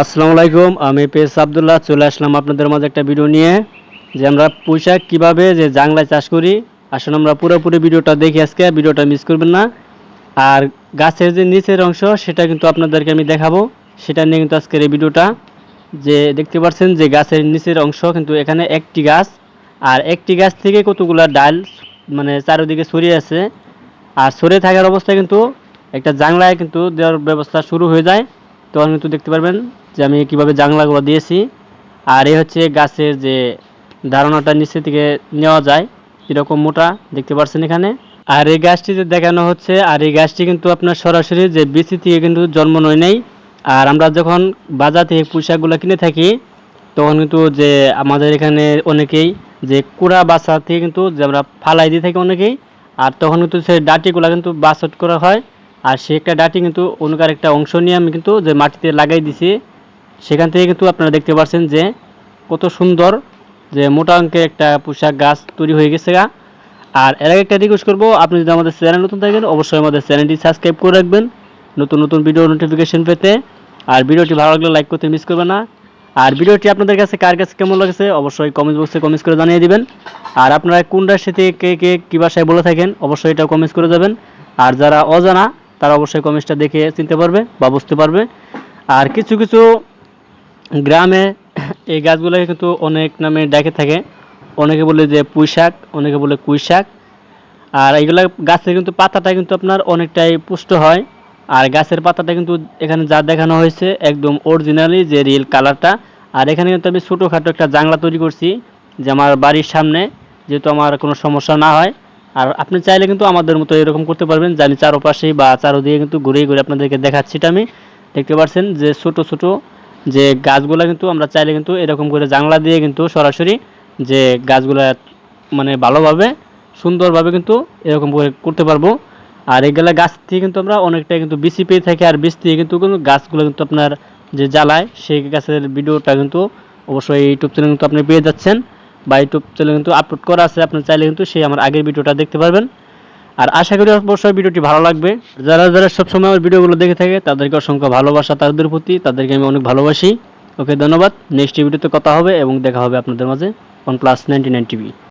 আসসালামু আলাইকুম, আমি পেস আবদুল্লাহ, চলে আসলাম আপনাদের মাঝে একটা ভিডিও নিয়ে, যে আমরা পুঁইশাক কীভাবে যে জাংলায় চাষ করি। আসলে আমরা পুরোপুরি ভিডিওটা দেখি আজকে, ভিডিওটা মিস করবেন না। আর গাছের যে নিচের অংশ, সেটা কিন্তু আপনাদেরকে আমি দেখাবো। সেটা নিয়ে কিন্তু আজকের এই ভিডিওটা, যে দেখতে পাচ্ছেন যে গাছের নিচের অংশ কিন্তু এখানে একটি গাছ, আর একটি গাছ থেকে কতগুলা ডাল মানে চারিদিকে ছড়িয়ে আছে। আর সরে থাকার অবস্থায় কিন্তু একটা জাংলায় কিন্তু দেওয়ার ব্যবস্থা শুরু হয়ে যায়। তখন কিন্তু দেখতে পারবেন যে আমি কীভাবে জাংলাগুলো দিয়েছি। আর এই হচ্ছে গাছের যে ধারণাটা নিচে থেকে নেওয়া যায় কীরকম মোটা, দেখতে পাচ্ছেন এখানে। আর এই গাছটি যে দেখানো হচ্ছে, আর এই গাছটি কিন্তু আপনার সরাসরি যে বিচি থেকে কিন্তু জন্ম নয় নেই। আর আমরা যখন বাজার থেকে পোশাকগুলো কিনে থাকি, তখন কিন্তু যে আমাদের এখানে অনেকেই যে কুড়া বাসা থেকে কিন্তু যে আমরা ফালাই দিয়ে থাকি অনেকেই, আর তখন কিন্তু সেই ডাটিগুলো কিন্তু বাসট করা হয়। আর সে একটা ডাটি কিন্তু অন্যকার একটা অংশ নিয়ে আমি কিন্তু যে মাটিতে লাগাই দিছি, সেখান থেকে কিন্তু আপনারা দেখতে পাচ্ছেন যে কত সুন্দর যে মোটা অঙ্কের একটা পোশাক গাছ তৈরি হয়ে গেছে গা। আর এর আগে একটা রিকোয়েস্ট করব, আপনি যদি আমাদের চ্যানেল নতুন থাকেন, অবশ্যই আমাদের চ্যানেলটি সাবস্ক্রাইব করে রাখবেন। নতুন নতুন ভিডিও নোটিফিকেশন পেতে। আর ভিডিওটি ভালো লাগলে লাইক করতে মিস করবেন না। আর ভিডিওটি আপনাদের কাছে কার কাছে কেমন লাগছে, অবশ্যই কমেন্ট বক্সে কমেন্টস করে জানিয়ে দিবেন। আর আপনারা কোন রাশিতে কে কে, কী ভাষায় বলে থাকেন, অবশ্যই এটা কমেন্টস করে যাবেন। আর যারা অজানা তারা অবশ্যই কমেন্টসটা দেখে চিনতে পারবে বা বুঝতে পারবে। আর কিছু কিছু গ্রামে এই গাছগুলোকে কিন্তু অনেক নামে ডেকে থাকে। অনেকে বলে যে পুঁই শাক, অনেকে বলে কুই শাক। আর এইগুলা গাছের কিন্তু পাতাটা কিন্তু আপনার অনেকটাই পুষ্ট হয়। আর গাছের পাতাটা কিন্তু এখানে যা দেখানো হয়েছে একদম অরিজিনালি যে রিয়েল কালারটা আর এখানে কিন্তু আমি ছোটোখাটো একটা জাংলা তৈরি করছি যে আমার বাড়ির সামনে, যেহেতু আমার কোনো সমস্যা না হয়। আর আপনি চাইলে কিন্তু আমাদের মতো এরকম করতে পারবেন। যে আমি চারোপাশেই বা চারোদিকে কিন্তু ঘুরে ঘুরে আপনাদেরকে দেখাচ্ছি এটা আমি। দেখতে পাচ্ছেন যে ছোট ছোট যে গাছগুলো কিন্তু আমরা চাইলে কিন্তু এরকম করে জাংলা দিয়ে কিন্তু সরাসরি যে গাছগুলা মানে ভালোভাবে, সুন্দরভাবে কিন্তু এরকম করে করতে পারব। আর এগুলা গাছ থেকে কিন্তু আমরা অনেকটা কিন্তু বিচি পেয়ে থাকি আর বীজ থেকে কিন্তু কোনো গাছগুলো কিন্তু আপনার যে জ্বালায়, সেই গাছের ভিডিওটা কিন্তু অবশ্যই ইউটিউব চ্যানেল কিন্তু আপনি পেয়ে যাচ্ছেন। বা ইউটিউব চ্যানেল কিন্তু আপলোড করা আছে, আপনি চাইলে কিন্তু সেই আমার আগের ভিডিওটা দেখতে পারবেন। আর আশা করি অবশ্যই ভিডিওটি ভালো লাগবে। যারা যারা সবসময় আমার ভিডিওগুলো দেখে থাকে, তাদেরকে অসংখ্য ভালোবাসা তাদের প্রতি, তাদেরকে আমি অনেক ভালোবাসি। ওকে, ধন্যবাদ। নেক্সট ভিডিওতে কথা হবে এবং দেখা হবে আপনাদের মাঝে one plus ninety nine TV